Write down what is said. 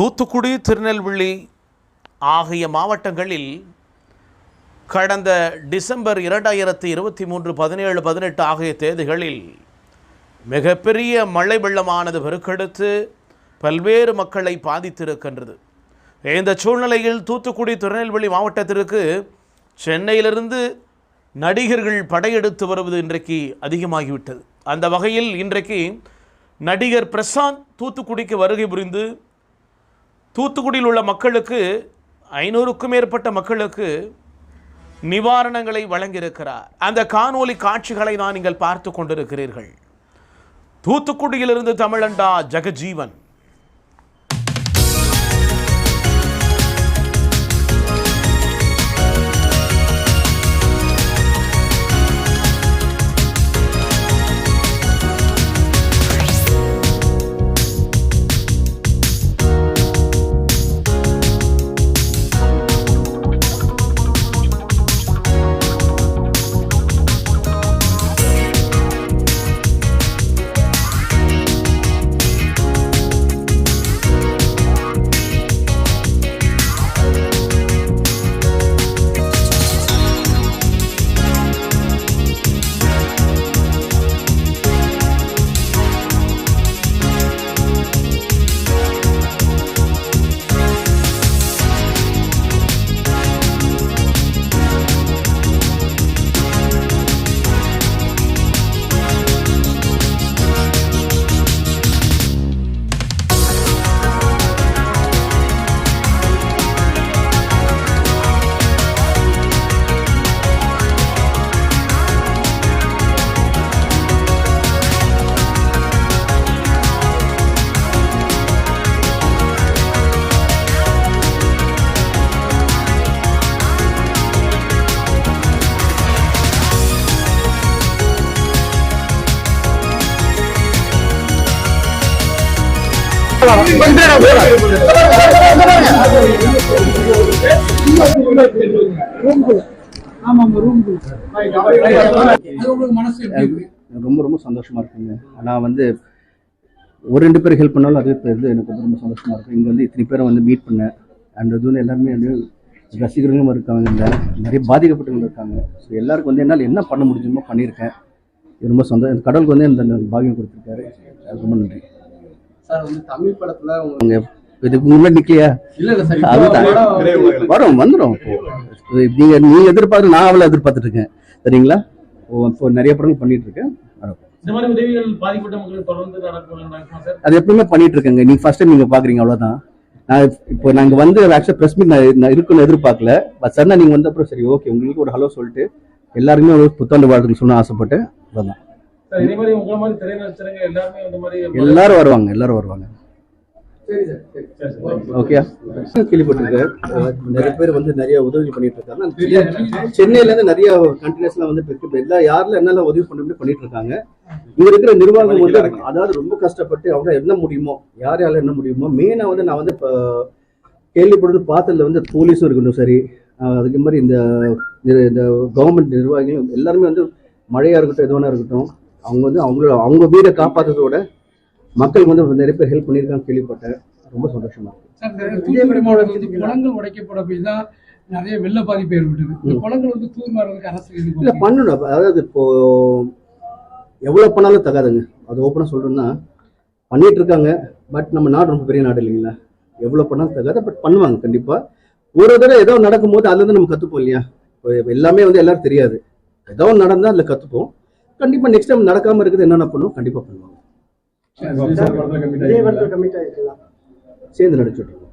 தூத்துக்குடி திருநெல்வேலி ஆகிய மாவட்டங்களில் கடந்த டிசம்பர் இரண்டாயிரத்தி இருபத்தி மூன்று பதினேழு பதினெட்டு ஆகிய தேதிகளில் மிகப்பெரிய மழை வெள்ளமானது பெருக்கெடுத்து பல்வேறு மக்களை பாதித்திருக்கின்றது. இந்த சூழ்நிலையில் தூத்துக்குடி திருநெல்வேலி மாவட்டத்திற்கு சென்னையிலிருந்து நடிகர்கள் படையெடுத்து வருவது இன்றைக்கு அதிகமாகிவிட்டது. அந்த வகையில் இன்றைக்கு நடிகர் பிரசாந்த் தூத்துக்குடிக்கு வருகை புரிந்து தூத்துக்குடியில் உள்ள மக்களுக்கு ஐநூறுக்கும் மேற்பட்ட மக்களுக்கு நிவாரணங்களை வழங்கியிருக்கிறார். அந்த காணொலி காட்சிகளை தான் நீங்கள் பார்த்து கொண்டிருக்கிறீர்கள். தூத்துக்குடியிலிருந்து தமிழண்டா ஜெகஜீவன். ரொம்ப ரொம்ப சந்தோஷமா இருக்குங்க. நான் வந்து ஒரு ரெண்டு பேர் ஹெல்ப் பண்ணாலும் அதே பேர் எனக்கு ரொம்ப சந்தோஷமா இருக்கும் இங்கே வந்து இத்தனை பேரை வந்து மீட் பண்ணேன். அண்ட் இது வந்து எல்லாருமே வந்து ரசிகர்களும் இருக்காங்க இந்த நிறைய பாதிக்கப்பட்டவங்க இருக்காங்க. ஸோ எல்லாருக்கும் வந்து என்னால் என்ன பண்ண முடியுமோ பண்ணியிருக்கேன். ரொம்ப சந்தோஷம் கடவுளுக்கு வந்து இந்த பாகியம் கொடுத்துருக்காரு. ரொம்ப நன்றி. சார் வந்து தமிழ் படத்துல உங்க இதுக்கு முன்னாடி நிக்கலையா? சார் படம் வரும் வந்துடும் நீங்க நீங்க எதிர்பார்த்து நான் அவளை எதிர்பார்த்துட்டு இருக்கேன் சரிங்களா? இப்போ இப்போ நிறைய படங்கள் பண்ணிட்டு இருக்கேன் சார். அது எப்பவுமே பண்ணிட்டு இருக்கேங்க நீங்க ஃபர்ஸ்ட் டைம் நீங்க பாக்குறீங்க அவ்வளவுதான். நான் இப்போ நாங்க வந்து ஆக்சுவலா பிரஸ் மீட் நான் இருக்குன்னு எதிர்பார்க்கல. பட் சன்னா நீங்க வந்த அப்புறம் சரி ஓகே உங்களுக்கு ஒரு ஹலோ சொல்லிட்டு எல்லாருக்குமே ஒரு புத்தாண்டு வாழ்த்துக்கள் சொல்ல ஆசைப்பட்டேன் அவ்வளவுதான் எல்லாருமே இந்த மாதிரி எல்லாரும் வருவாங்க எல்லாரும் வருவாங்க. சரி சார் சரி. சரி, சரி. ஓகே. கேள்விப்பட்டிருக்கேன். நிறைய பேர் வந்து நிறைய உதவி பண்ணிட்டு இருக்காங்க. சென்னையில இருந்து நிறைய கண்டினியூஸ்ல இருக்கு இப்ப எல்லா யாருல என்னால உதவி பண்ண பண்ணிட்டு இருக்காங்க இங்க இருக்கிற நிர்வாகம் வந்து அதாவது ரொம்ப கஷ்டப்பட்டு அவங்க என்ன முடியுமோ யார் யாரால என்ன முடியுமோ மெயினா வந்து நான் வந்து இப்போ கேள்விப்படுறது பார்த்ததுல வந்து போலீஸும் இருக்கட்டும் சரி. அதுக்கு மாதிரி இந்த இந்த கவர்மெண்ட் நிர்வாகிகளும் எல்லாருமே வந்து மழையா இருக்கட்டும் எதுவானா இருக்கட்டும் அவங்க வந்து அவங்களோட அவங்க வீடை காப்பாத்துறதோட மக்களுக்கு வந்து நிறைய பேர் ஹெல்ப் பண்ணியிருக்காங்க கேள்விப்பட்டேன். ரொம்ப சந்தோஷமா இருக்கு. குளங்கள் உடைக்கப்பட போய் தான் நிறைய வெள்ள பாதிப்பு ஏற்பட்டது. இந்த குளங்கள் வந்து தூர்மாறுவதற்கு அரசு இல்ல பண்ணணும். அப்ப அதாவது இப்போ எவ்வளவு பண்ணாலும் தகாதுங்க. அது ஓப்பனா சொல்றேன்னா பண்ணிட்டு இருக்காங்க. பட் நம்ம நாடு ரொம்ப பெரிய நாடு இல்லைங்களா? எவ்வளவு பண்ணாலும் தகாது. பட் பண்ணுவாங்க கண்டிப்பா. ஒரு தடவை ஏதோ நடக்கும்போது அதுல இருந்து நம்ம கத்துப்போம் இல்லையா? இப்போ எல்லாமே வந்து எல்லாரும் தெரியாது. ஏதோ ஒண்ணு நடந்தா அதுல கத்துப்போம். கண்டிப்பா நெக்ஸ்ட் டைம் நடக்காம இருக்குது என்னென்ன பண்ணுவோம்? கண்டிப்பா பண்ணுவாங்க சேர்ந்து நடிச்சுட்டு இருக்கோம்.